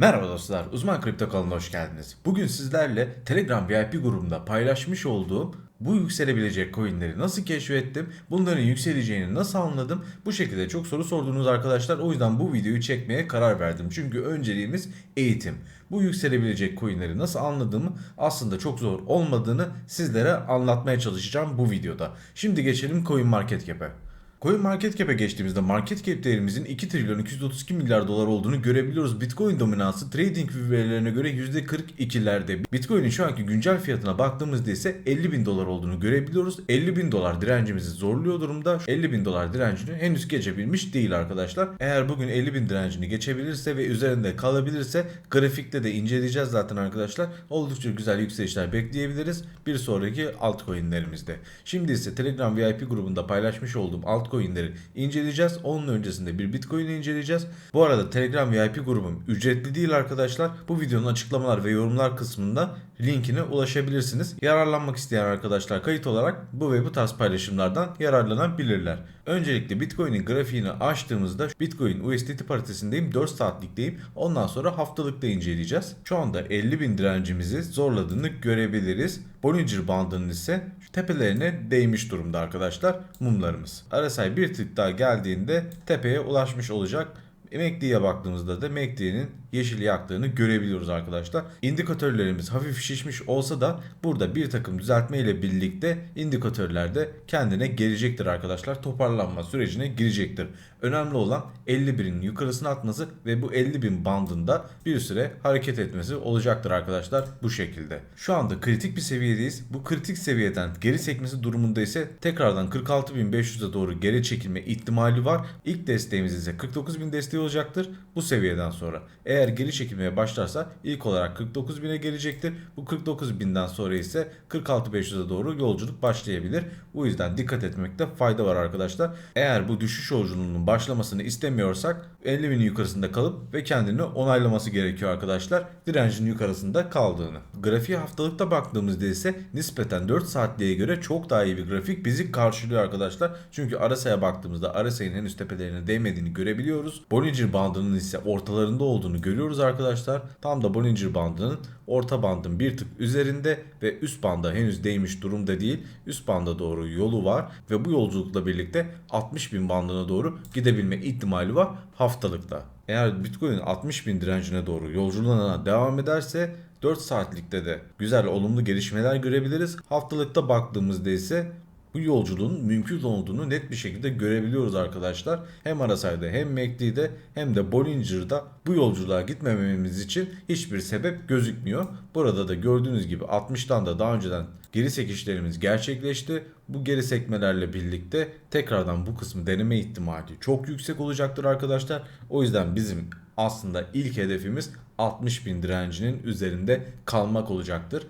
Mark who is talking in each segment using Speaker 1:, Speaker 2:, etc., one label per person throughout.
Speaker 1: Merhaba dostlar, Uzman Kripto kanalına hoş geldiniz. Bugün sizlerle Telegram VIP grubunda paylaşmış olduğum bu yükselebilecek coinleri nasıl keşfettim, bunların yükseleceğini nasıl anladım, bu şekilde çok soru sordunuz arkadaşlar. O yüzden bu videoyu çekmeye karar verdim. Çünkü önceliğimiz eğitim. Bu yükselebilecek coinleri nasıl anladığımı aslında çok zor olmadığını sizlere anlatmaya çalışacağım bu videoda. Şimdi geçelim Coin Market Cap'e. Coin Market Cap'e geçtiğimizde market cap değerimizin 2 trilyon 232 milyar dolar olduğunu görebiliyoruz. Bitcoin dominansı trading verilerine göre %42'lerde. Bitcoin'in şu anki güncel fiyatına baktığımızda ise 50 bin dolar olduğunu görebiliyoruz. 50 bin dolar direncimizi zorluyor durumda. 50 bin dolar direncini henüz geçebilmiş değil arkadaşlar. Eğer bugün 50 bin direncini geçebilirse ve üzerinde kalabilirse grafikte de inceleyeceğiz zaten arkadaşlar. Oldukça güzel yükselişler bekleyebiliriz bir sonraki altcoin'lerimizde. Şimdi ise Telegram VIP grubunda paylaşmış olduğum alt altcoin'leri inceleyeceğiz. Onun öncesinde bir Bitcoin'i inceleyeceğiz. Bu arada Telegram VIP grubum ücretli değil arkadaşlar. Bu videonun açıklamalar ve yorumlar kısmında linkine ulaşabilirsiniz. Yararlanmak isteyen arkadaşlar kayıt olarak bu ve bu tarz paylaşımlardan yararlanabilirler. Öncelikle Bitcoin'in grafiğini açtığımızda Bitcoin USDT paritesindeyim 4 saatlikteyim. Ondan sonra haftalıkta inceleyeceğiz. Şu anda 50 bin direncimizi zorladığını görebiliriz. Bollinger bandının ise tepelerine değmiş durumda arkadaşlar mumlarımız. RSI bir tık daha geldiğinde tepeye ulaşmış olacak. MACD'ye baktığımızda da MACD'nin yeşil yaktığını görebiliyoruz arkadaşlar. İndikatörlerimiz hafif şişmiş olsa da burada bir takım düzeltme ile birlikte indikatörler de kendine gelecektir arkadaşlar. Toparlanma sürecine girecektir. Önemli olan 51'in yukarısına atması ve bu 50.000 bandında bir süre hareket etmesi olacaktır arkadaşlar bu şekilde. Şu anda kritik bir seviyedeyiz. Bu kritik seviyeden geri sekmesi durumunda ise tekrardan 46.500'e doğru geri çekilme ihtimali var. İlk desteğimiz ise 49.000 desteği olacaktır bu seviyeden sonra. Eğer geri çekilmeye başlarsa ilk olarak 49.000'e gelecektir. Bu 49.000'den sonra ise 46.500'e doğru yolculuk başlayabilir. Bu yüzden dikkat etmekte fayda var arkadaşlar. Eğer bu düşüş yolculuğunun başlamasını istemiyorsak 50.000'in yukarısında kalıp ve kendini onaylaması gerekiyor arkadaşlar. Direncin yukarısında kaldığını. Grafiğe haftalıkta baktığımızda ise nispeten 4 saatliğe göre çok daha iyi bir grafik bizi karşılıyor arkadaşlar. Çünkü RSI'ye baktığımızda RSI'nin henüz tepelerine değmediğini görebiliyoruz. Bollinger bandının ise ortalarında olduğunu görüyoruz arkadaşlar. Tam da Bollinger bandının orta bandın bir tık üzerinde ve üst banda henüz değmiş durumda değil. Üst banda doğru yolu var ve bu yolculukla birlikte 60 bin bandına doğru gidebilme ihtimali var haftalıkta. Eğer Bitcoin 60 bin direncine doğru yolculuğuna devam ederse 4 saatlikte de güzel olumlu gelişmeler görebiliriz. Haftalıkta baktığımızda ise bu yolculuğun mümkün olduğunu net bir şekilde görebiliyoruz arkadaşlar. Hem Arasay'da hem MACD'de hem de Bollinger'da bu yolculuğa gitmememiz için hiçbir sebep gözükmüyor. Burada da gördüğünüz gibi 60'tan da daha önceden geri sekişlerimiz gerçekleşti. Bu geri sekmelerle birlikte tekrardan bu kısmı deneme ihtimali çok yüksek olacaktır arkadaşlar. O yüzden bizim aslında ilk hedefimiz 60 bin direncinin üzerinde kalmak olacaktır.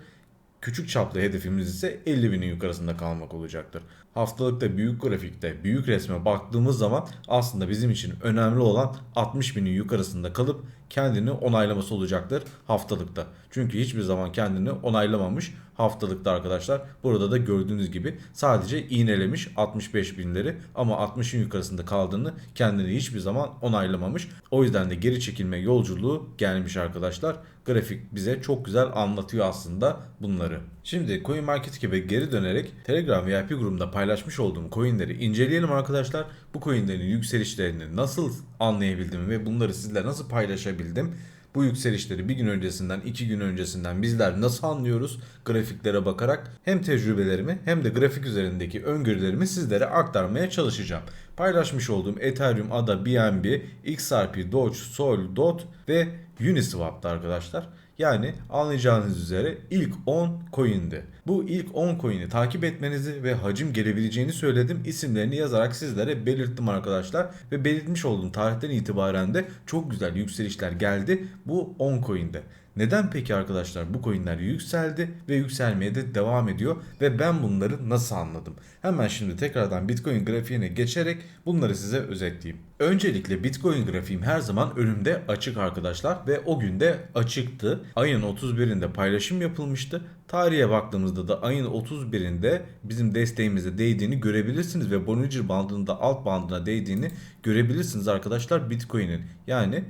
Speaker 1: Küçük çaplı hedefimiz ise 50 binin yukarısında kalmak olacaktır. Haftalıkta büyük grafikte büyük resme baktığımız zaman aslında bizim için önemli olan 60 binin yukarısında kalıp kendini onaylaması olacaktır haftalıkta. Çünkü hiçbir zaman kendini onaylamamış haftalıkta arkadaşlar. Burada da gördüğünüz gibi sadece iğnelemiş 65 binleri ama 60'ın yukarısında kaldığını kendini hiçbir zaman onaylamamış. O yüzden de geri çekilme yolculuğu gelmiş arkadaşlar. Grafik bize çok güzel anlatıyor aslında bunları. Şimdi Coin Market gibi geri dönerek Telegram VIP grubunda paylaşmış olduğum coinleri inceleyelim arkadaşlar. Bu coinlerin yükselişlerini nasıl anlayabildim ve bunları sizle nasıl paylaşabildim? Bu yükselişleri bir gün öncesinden, iki gün öncesinden bizler nasıl anlıyoruz grafiklere bakarak hem tecrübelerimi hem de grafik üzerindeki öngörülerimi sizlere aktarmaya çalışacağım. Paylaşmış olduğum Ethereum, ADA, BNB, XRP, Doge, Sol, DOT ve Uniswap'ta arkadaşlar. Yani anlayacağınız üzere ilk 10 coin'di. Bu ilk 10 coin'i takip etmenizi ve hacim gelebileceğini söyledim. İsimlerini yazarak sizlere belirttim arkadaşlar. Ve belirtmiş olduğum tarihten itibaren de çok güzel yükselişler geldi bu 10 coin'de. Neden peki arkadaşlar bu coinler yükseldi ve yükselmeye de devam ediyor ve ben bunları nasıl anladım? Hemen şimdi tekrardan Bitcoin grafiğine geçerek bunları size özetleyeyim. Öncelikle Bitcoin grafiğim her zaman önümde açık arkadaşlar ve o günde açıktı. Ayın 31'inde paylaşım yapılmıştı. Tarihe baktığımızda da ayın 31'inde bizim desteğimize değdiğini görebilirsiniz ve Bollinger bandının da alt bandına değdiğini görebilirsiniz arkadaşlar Bitcoin'in. Yani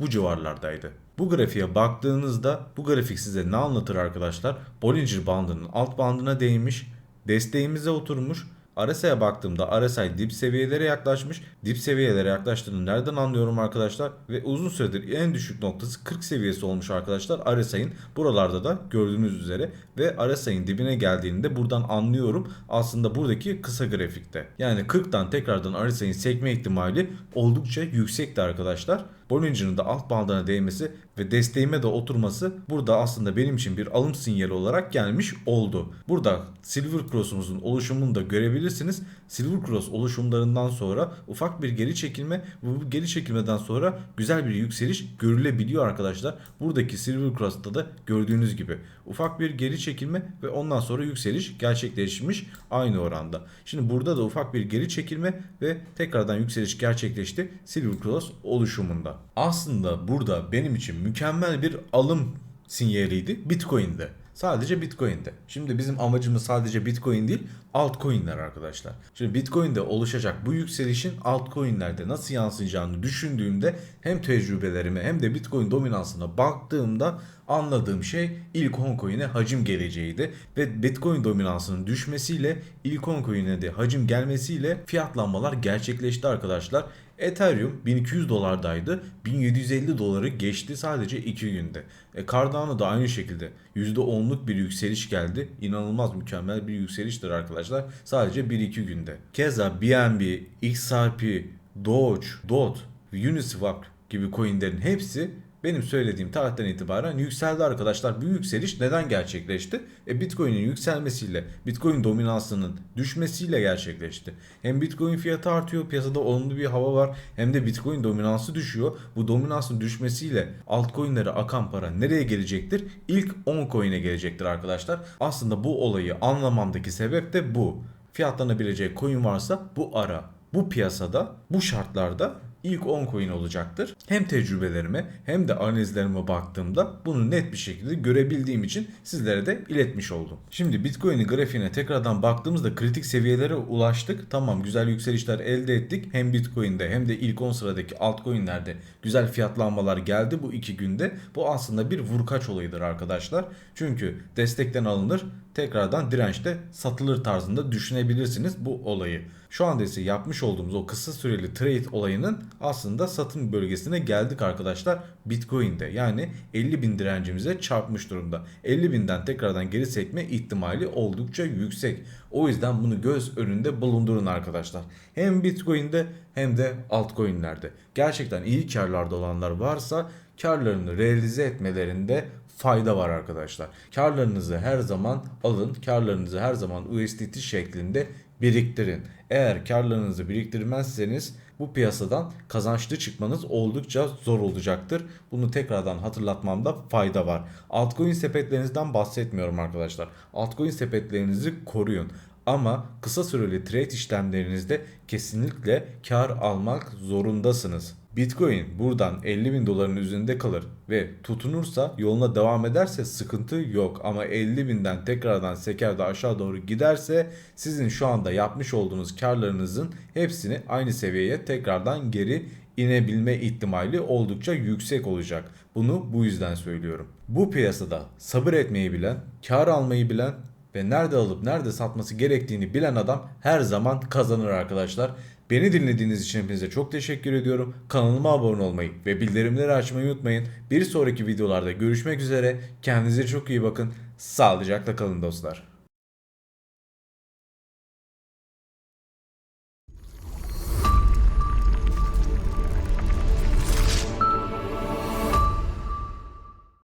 Speaker 1: bu civarlardaydı. Bu grafiğe baktığınızda bu grafik size ne anlatır arkadaşlar? Bollinger bandının alt bandına değmiş, desteğimize oturmuş. RSI'ye baktığımda RSI dip seviyelere yaklaşmış. Dip seviyelere yaklaştığını nereden anlıyorum arkadaşlar? Ve uzun süredir en düşük noktası 40 seviyesi olmuş arkadaşlar. RSI'nin buralarda da gördüğünüz üzere ve RSI'nin dibine geldiğini de buradan anlıyorum. Aslında buradaki kısa grafikte. Yani 40'tan tekrardan RSI'nin sekme ihtimali oldukça yüksekti arkadaşlar. Bollinger'ın da alt bandına değmesi ve desteğime de oturması burada aslında benim için bir alım sinyali olarak gelmiş oldu. Burada Silver Cross'umuzun oluşumunu da görebilirsiniz. Silver Cross oluşumlarından sonra ufak bir geri çekilme ve bu geri çekilmeden sonra güzel bir yükseliş görülebiliyor arkadaşlar. Buradaki Silver Cross'ta da gördüğünüz gibi ufak bir geri çekilme ve ondan sonra yükseliş gerçekleşmiş aynı oranda. Şimdi burada da ufak bir geri çekilme ve tekrardan yükseliş gerçekleşti Silver Cross oluşumunda. Aslında burada benim için mükemmel bir alım sinyaliydi Bitcoin'de. Sadece Bitcoin'de. Şimdi bizim amacımız sadece Bitcoin değil, altcoin'ler arkadaşlar. Şimdi Bitcoin'de oluşacak bu yükselişin altcoin'lerde nasıl yansıyacağını düşündüğümde hem tecrübelerime hem de Bitcoin dominansına baktığımda anladığım şey ilk 10 coin'e hacim geleceğiydi ve Bitcoin dominansının düşmesiyle ilk 10 coin'e de hacim gelmesiyle fiyatlanmalar gerçekleşti arkadaşlar. Ethereum 1200 dolardaydı. 1750 doları geçti sadece 2 günde. E, Cardano da aynı şekilde %10'luk bir yükseliş geldi. İnanılmaz mükemmel bir yükseliştir arkadaşlar. Sadece 1-2 günde. Keza BNB, XRP, Doge, DOT, Uniswap gibi coinlerin hepsi benim söylediğim tarihten itibaren yükseldi arkadaşlar. Bu yükseliş neden gerçekleşti? E Bitcoin'in yükselmesiyle, Bitcoin dominansının düşmesiyle gerçekleşti. Hem Bitcoin fiyatı artıyor, piyasada olumlu bir hava var. Hem de Bitcoin dominansı düşüyor. Bu dominansın düşmesiyle altcoin'lere akan para nereye gelecektir? İlk 10 coin'e gelecektir arkadaşlar. Aslında bu olayı anlamamdaki sebep de bu. Fiyatlanabilecek coin varsa bu ara. Bu piyasada, bu şartlarda ilk 10 coin olacaktır. Hem tecrübelerime hem de analizlerime baktığımda bunu net bir şekilde görebildiğim için sizlere de iletmiş oldum. Şimdi Bitcoin'in grafiğine tekrardan baktığımızda kritik seviyelere ulaştık. Tamam güzel yükselişler elde ettik. Hem Bitcoin'de hem de ilk 10 sıradaki altcoin'lerde güzel fiyatlanmalar geldi bu iki günde. Bu aslında bir vurkaç olayıdır arkadaşlar. Çünkü destekten alınır tekrardan dirençte satılır tarzında düşünebilirsiniz bu olayı. Şu anda ise yapmış olduğumuz o kısa süreli trade olayının aslında satım bölgesine geldik arkadaşlar Bitcoin'de. Yani 50 bin direncimize çarpmış durumda. 50 binden tekrardan geri sekme ihtimali oldukça yüksek. O yüzden bunu göz önünde bulundurun arkadaşlar. Hem Bitcoin'de hem de altcoin'lerde. Gerçekten iyi karlarda olanlar varsa karlarını realize etmelerinde fayda var arkadaşlar. Karlarınızı her zaman alın. Karlarınızı her zaman USDT şeklinde biriktirin. Eğer karlarınızı biriktirmezseniz bu piyasadan kazançlı çıkmanız oldukça zor olacaktır. Bunu tekrardan hatırlatmamda fayda var. Altcoin sepetlerinizden bahsetmiyorum arkadaşlar. Altcoin sepetlerinizi koruyun. Ama kısa süreli trade işlemlerinizde kesinlikle kar almak zorundasınız. Bitcoin buradan 50 bin doların üzerinde kalır ve tutunursa yoluna devam ederse sıkıntı yok. Ama 50 binden tekrardan seker de aşağı doğru giderse sizin şu anda yapmış olduğunuz karlarınızın hepsini aynı seviyeye tekrardan geri inebilme ihtimali oldukça yüksek olacak. Bunu bu yüzden söylüyorum. Bu piyasada sabır etmeyi bilen, kar almayı bilen ve nerede alıp nerede satması gerektiğini bilen adam her zaman kazanır arkadaşlar. Beni dinlediğiniz için hepinize çok teşekkür ediyorum. Kanalıma abone olmayı ve bildirimleri açmayı unutmayın. Bir sonraki videolarda görüşmek üzere. Kendinize çok iyi bakın. Sağlıcakla kalın dostlar.